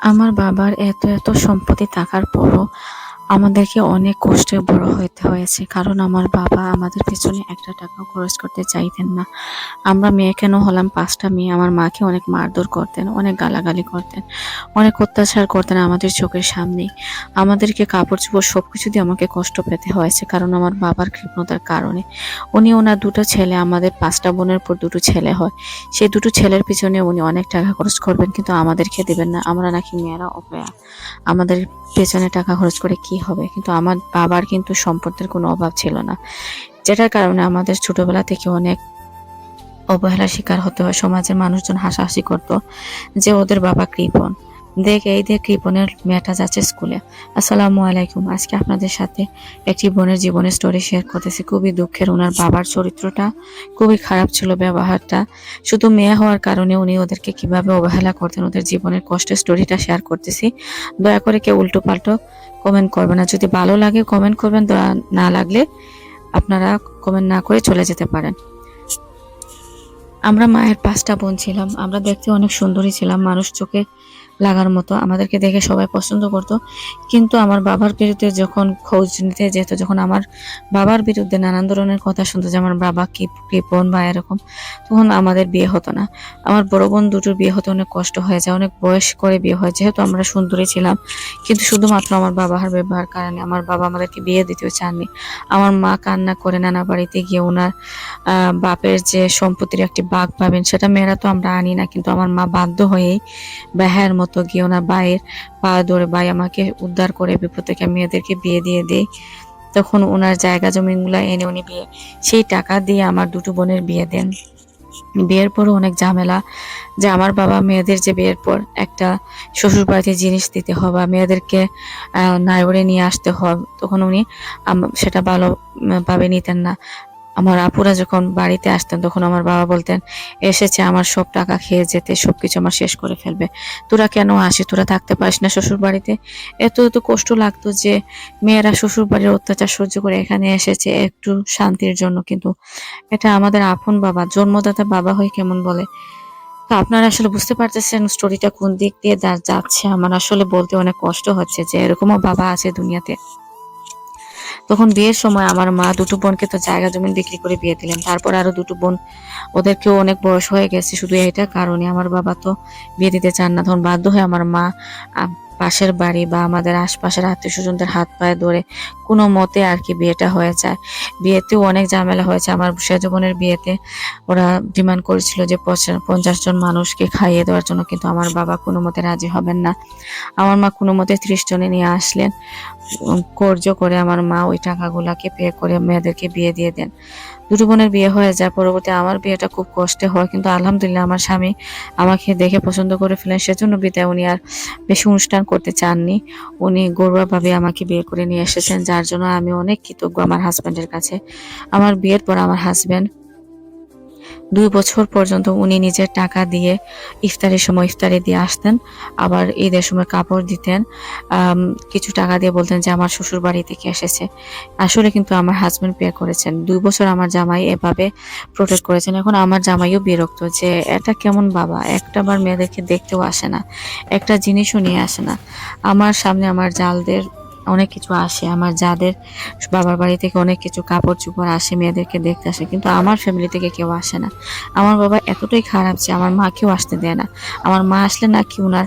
আমার বাবার এত এত সম্পত্তি থাকার পরও আমাদেরকে অনেক কষ্টে বড় হতে হয়েছে, কারণ আমার বাবা আমাদের পেছনে একটা টাকাও খরচ করতে চাইতেন না। আমরা মেয়ে কেন হলাম? পাঁচটা মেয়ে। আমার মাকে অনেক মারধর করতেন, অনেক গালাগালি করতেন, অনেক অত্যাচার করতেন আমাদের চোখের সামনেই আমাদেরকে কাপড় চোপড় সব কিছু দিয়ে আমাকে কষ্ট পেতে হয়েছে, কারণ আমার বাবার কৃপণতার কারণে। উনি ওনার দুটো ছেলে, আমাদের পাঁচটা বোনের পর দুটো ছেলে হয়। সেই দুটো ছেলের পিছনে উনি অনেক টাকা খরচ করবেন, কিন্তু আমাদেরকে দেবেন না। আমরা নাকি মেয়েরা অপয়া। আমাদের পেছনে টাকা খরচ করে কি হবে, কিন্তু আমার বাবার কিন্তু সম্পদের কোনো অভাব ছিল না। যেটার কারণে আমাদের ছোটবেলা থেকে অনেক অবহেলার শিকার হতে হয়, সমাজের মানুষজন হাসাহাসি করতো যে ওদের বাবা কৃপণ। দেখ, এই দেখ কৃপণের মেয়েটা যাচ্ছে স্কুলে। আসসালামু আলাইকুম। আজকে আপনাদের সাথে একটি বোনের জীবনের স্টোরি শেয়ার করতেছি। খুবই দুঃখের। ওনার বাবার চরিত্রটা খুবই খারাপ ছিল ব্যবহারটা। শুধু মেয়ে হওয়ার কারণে উনি ওদেরকে কীভাবে অবহেলা করতেন, ওদের জীবনের কষ্টের স্টোরিটা শেয়ার করতেছি। দয়া করে কেউ উল্টো পাল্টো কমেন্ট করবে না। যদি ভালো লাগে কমেন্ট করবেন, দয়া না লাগলে আপনারা কমেন্ট না করে চলে যেতে পারেন। আমরা মায়ের পাঁচটা বোন ছিলাম। আমরা দেখতে অনেক সুন্দরী ছিলাম। মানুষ চোখে লাগার মতো, আমাদেরকে দেখে সবাই পছন্দ করতো। কিন্তু আমার বাবার বিরুদ্ধে যখন খোঁজ নিতে যেত, যখন আমার বাবার বিরুদ্ধে নানান ধরনের কথা শুনতো, যে আমার বাবা কি কৃপণ বা এরকম, তখন আমাদের বিয়ে হতো না। আমার বড় বোন দুটোর বিয়ে হতে অনেক কষ্ট হয়ে যায়, অনেক বয়স করে বিয়ে হয়, যেহেতু আমরা সুন্দরী ছিলাম। কিন্তু শুধুমাত্র আমার বাবার ব্যবহার কারণে আমার বাবা আমাদেরকে বিয়ে দিতেও চাননি। আমার মা কান্না করে নানা বাড়িতে গিয়ে ওনার বাপের যে সম্পত্তির একটি বাঘ পাবেন, সেটা মেয়েরা তো আমরা আনি না, কিন্তু আমার মা বাধ্য হয়েই ব্যাহের মতো গিয়ে ওনার ভাইয়ের পা ধরে ভাই আমাকে উদ্ধার করে বিপদ থেকে মেয়েদেরকে বিয়ে দিয়ে দেয় তখন ওনার জায়গা জমিগুলো এনে উনি বিয়ে, সেই টাকা দিয়ে আমার দুটো বোনের বিয়ে দেন। বিয়ের পরও অনেক ঝামেলা যে আমার বাবা মেয়েদের যে বিয়ের পর একটা শ্বশুর বাড়িতে জিনিস দিতে হবে বা মেয়েদেরকে নায়রে নিয়ে আসতে হবে। তখন উনি সেটা ভালোভাবে নিতেন না। আমার আপুরা যখন বাড়িতে আসতেন, তখন আমার বাবা বলতেন, এসেছে আমার সব টাকা খেয়ে যেতে, সবকিছু আমার শেষ করে ফেলবে। তোরা কেন আসি? তোরা থাকতে পারিস না শ্বশুর বাড়িতে এত এত কষ্ট লাগতো যে মেয়েরা শ্বশুর বাড়ির অত্যাচার সহ্য করে এখানে এসেছে একটু শান্তির জন্য। কিন্তু এটা আমাদের আপন বাবা, জন্মদাতা বাবা হয়ে কেমন বলে? তো আপনারা আসলে বুঝতে পারতেছেন স্টোরিটা কোন দিক দিয়ে যাচ্ছে। আমার আসলে বলতে অনেক কষ্ট হচ্ছে যে এরকমও বাবা আছে দুনিয়াতে। তখন বিয়ের সময় আমার মা দুটো বোনকে তো জায়গা জমিন বিক্রি করে বিয়ে দিলেন। তারপর আরও দুটো বোন, ওদেরকেও অনেক বয়স হয়ে গেছে, শুধু এটা কারণে। আমার বাবা তো বিয়ে দিতে চান না। তখন বাধ্য হয়ে আমার মা পাশের বাড়ি বা আমাদের আশপাশের আত্মীয় স্বজনদের হাত পায়ে ধরে কোনো মতে আর কি বিয়েটা হয়ে যায়। বিয়েতেও অনেক ঝামেলা হয়েছে। আমার সেজ বোনের বিয়েতে ওরা ডিমান্ড করেছিল যে পঞ্চা- পঞ্চাশ জন মানুষকে খাইয়ে দেওয়ার জন্য, কিন্তু আমার বাবা কোনো মতে রাজি হবেন না। আমার মা কোনো মতে ত্রিশ জনে নিয়ে আসলেন। কর্য করে আমার মা ওই টাকাগুলাকে পে করে মেয়েদেরকে বিয়ে দিয়ে দেন। দুটো বোনের বিয়ে হয়ে যায়, পরবর্তী আমার বিয়েটা খুব কষ্টে হয়। কিন্তু আলহামদুলিল্লাহ আমার স্বামী আমাকে দেখে পছন্দ করে ফেলেন, সেজন্য বিদায় উনি আর বেশি অনুষ্ঠান করতে চাননি। উনি গৌরবভাবে আমাকে বিয়ে করে নিয়ে এসেছেন, যার জন্য আমি অনেক কৃতজ্ঞ আমার হাজব্যান্ডের কাছে। আমার বিয়ের পর আমার হাজব্যান্ড দুই বছর পর্যন্ত উনি নিজের টাকা দিয়ে ইফতারের সময় ইফতারি দিয়ে আসতেন, আবার ঈদের সময় কাপড় দিতেন। কিছু টাকা দিয়ে বলতেন যে, আমার শ্বশুর বাড়ি থেকে এসেছে। আসলে কিন্তু আমার হাজব্যান্ড পে করেছেন। দুই বছর আমার জামাই এভাবে প্রোটেক্ট করেছেন। এখন আমার জামাইও বিরক্ত যে, এটা কেমন বাবা? একটা বার মেয়েদেরকে দেখতেও আসে না। একটা জিনিসও নিয়ে আসে না। আমার সামনে আমার জালদের অনেক কিছু আসে। আমার যাদের বাবার বাড়ি থেকে অনেক কিছু কাপড় চোপড় আসে, মেয়েদেরকে দেখতে আসে, কিন্তু আমার ফ্যামিলি থেকে কেউ আসে না। আমার বাবা এতটাই খারাপ যে আমার মাকেও আসতে দেয় না। আমার মা আসলে নাকি ওনার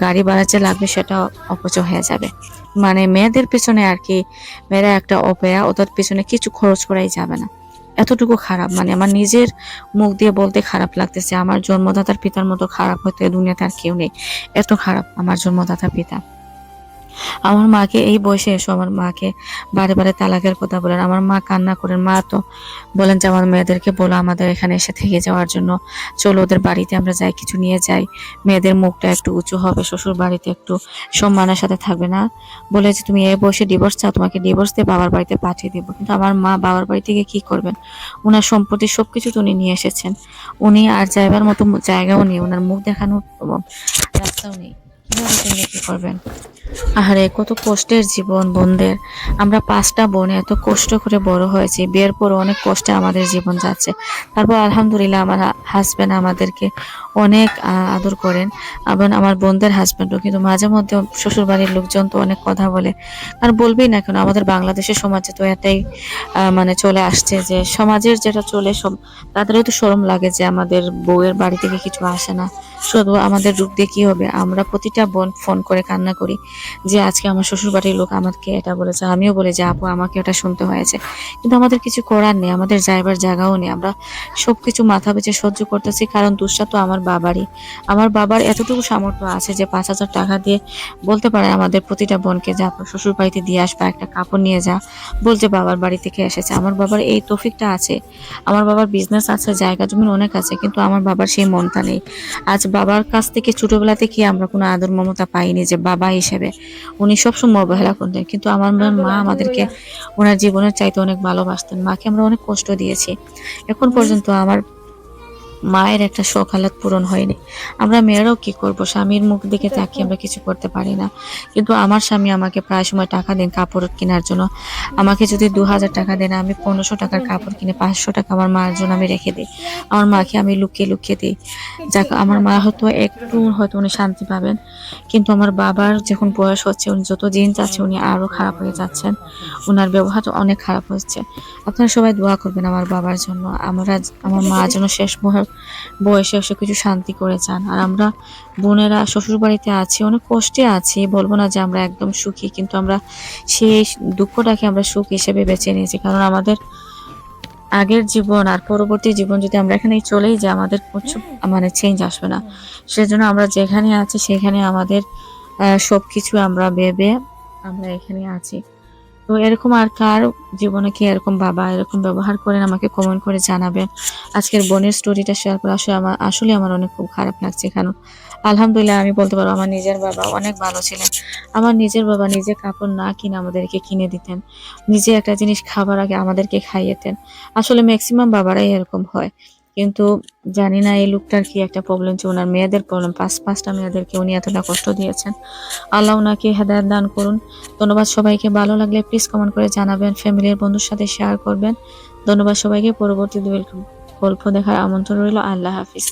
গাড়ি ভাড়া যে লাগবে সেটা অপচয় হয়ে যাবে। মানে মেয়েদের পেছনে আর কি, মেয়েরা একটা অপেয়া, ওদের পেছনে কিছু খরচ করাই যাবে না। এতটুকু খারাপ। মানে আমার নিজের মুখ দিয়ে বলতে খারাপ লাগতেছে। আমার জন্মদাতার পিতার মতো খারাপ হয়তো দুনিয়াতে আর কেউ নেই। এত খারাপ আমার জন্মদাতা পিতা। আমার মাকে এই বয়সে এসো, আমার মাকে বারে বারে তালাকের কথা বলেন, আমার মা কান্না করেন, মা তো বলেন যে আমার মেয়েদেরকে বলো আমাদের এখানে এসে থেকে যাওয়ার জন্য, চলো ওদের বাড়িতে আমরা যাই, কিছু নিয়ে যাই, মেয়েদের মুখটা একটু উঁচু হবে, শ্বশুর বাড়িতে একটু সম্মানের সাথে থাকবে না, বলে যে তুমি এই বয়সে ডিভোর্স চাও, তোমাকে ডিভোর্স দিয়ে বাবার বাড়িতে পাঠিয়ে দেবো, কিন্তু আমার মা বাবার বাড়ি থেকে কি করবেন? ওনার সম্পত্তি সবকিছু তো উনি নিয়ে এসেছেন, উনি আর যাইবার মতো জায়গাও নেই ওনার মুখ দেখানোর রাস্তাও নেই কি করবেন? আহারে, কত কষ্টের জীবন বোনদের। আমরা পাঁচটা বোন, এত কষ্ট করে বড় হয়েছি। বিয়ের পর অনেক কষ্টে আমাদের জীবন যাচ্ছে। তারপর আলহামদুলিল্লাহ আমার হাজব্যান্ড আমাদেরকে অনেক আদর করেন। এবং আমার বোনদের হাজব্যান্ডও কিন্তু মাঝে মধ্যে শ্বশুরবাড়ির লোকজন তো অনেক কথা বলে। আর বলবেই না কেন, আমাদের বাংলাদেশের সমাজে তো এটাই মানে চলে আসছে যে সমাজের যেটা চলে সব তাদেরও তো শরম লাগে যে আমাদের বউয়ের বাড়ি থেকে কিছু আসে না। শুধু আমাদের রূপ দিয়ে কি হবে? আমরা প্রতিটা বোন ফোন করে কান্না করি। যে আজকে আমার শ্বশুর বাড়ির লোক আমাকে এটা বলেছে, আমিও বলে যে আপু, আমাকে ওটা শুনতে হয়েছে। কিন্তু আমাদের কিছু করার নেই, আমাদের যাইবার জায়গাও নেই। আমরা সব কিছু মাথা পেঁচে সহ্য করতেছি, কারণ দুষ্টা তো আমার বাবারই। আমার বাবার এতটুকু সামর্থ্য আছে যে পাঁচ হাজার টাকা দিয়ে বলতে পারে আমাদের প্রতিটা বোনকে যা শ্বশুর বাড়িতে দিয়ে আসবা, একটা কাপড় নিয়ে যা বলতে বাবার বাড়ি থেকে এসেছে। আমার বাবার এই তফিকটা আছে। আমার বাবার বিজনেস আছে, জায়গা জমি অনেক আছে, কিন্তু আমার বাবার সেই মনটা নেই। আজ বাবার কাছ থেকে ছোটবেলা থেকে আমরা কোনো আদর মমতা পাইনি যে বাবা হিসেবে। উনি সবসময় অবহেলা করতেন কিন্তু আমার মা আমাদেরকে ওনার জীবনের চাইতে অনেক ভালোবাসতেন। মাকে আমরা অনেক কষ্ট দিয়েছি। এখন পর্যন্ত আমার মায়ের একটা শখ হালাত পূরণ হয়নি। আমরা মেয়েরাও কি করব? স্বামীর মুখ দিকে তাকিয়ে আমরা কিছু করতে পারি না। কিন্তু আমার স্বামী আমাকে প্রায় সময় টাকা দেন কাপড় কেনার জন্য। আমাকে যদি দু হাজার টাকা দেন আমি পনেরোশো টাকার কাপড় কিনে পাঁচশো টাকা আমার মায়ের জন্য আমি রেখে দিই। আমার মাকে আমি লুকিয়ে লুকিয়ে দিই। যাক আমার মা হয়তো একটু হয়তো উনি শান্তি পাবেন। কিন্তু আমার বাবার যখন বয়স হচ্ছে উনি যত দিন যাচ্ছে উনি আরও খারাপ হয়ে যাচ্ছেন। ওনার ব্যবহার অনেক খারাপ হচ্ছে। আপনারা সবাই দোয়া করবেন আমার বাবার জন্য। আমরা আমার মা যেন শেষ বহ- বয়সে এসে কিছু শান্তি করে যান আর আমরা বোনেরা শ্বশুর বাড়িতে আছি অনেক কষ্টে আছি। বলব না যে আমরা একদম সুখী কিন্তু আমরা সেই দুঃখটাকে আমরা সুখ হিসেবে বেছে নিয়েছি। কারণ আমাদের আগের জীবন আর পরবর্তী জীবন যদি আমরা এখানেই চলেই যাই আমাদের কিছু মানে চেঞ্জ আসবে না। সেজন্য আমরা যেখানে আছি সেখানে আমাদের আহ, সবকিছু আমরা ভেবে আমরা এখানে আছি। তো এরকম আর কার জীবনে কি এরকম বাবা এরকম ব্যবহার করেন? আমাকে কমেন্ট করে জানাবেন। আজকের বোনের স্টোরিটা শেয়ার করে আসলে আমার আসলে আমার অনেক খুব খারাপ লাগছে কারণ আলহামদুলিল্লাহ আমি বলতে পারব আমার নিজের বাবা অনেক ভালো ছিলেন। আমার নিজের বাবা নিজে কাপড় না কিনে আমাদেরকে কিনে দিতেন। নিজে একটা জিনিস খাবার আগে আমাদেরকে খাইয়েতেন। আসলে ম্যাক্সিমাম বাবারাই এরকম হয়। কিন্তু জানি না এই লোকটার কি একটা প্রবলেম ছিল, ওনার মেয়েদের প্রবলেম পাঁচ, পাঁচটা মেয়েদেরকে উনি এতটা কষ্ট দিয়েছেন। আল্লাহ ওনাকে হেদায়ত দান করুন। ধন্যবাদ সবাইকে। ভালো লাগলে প্লিজ কমেন্ট করে জানাবেন ফ্যামিলির বন্ধুর সাথে শেয়ার করবেন। ধন্যবাদ সবাইকে। পরবর্তী গল্প দেখার আমন্ত্রণ রইল। আল্লাহ হাফিজ।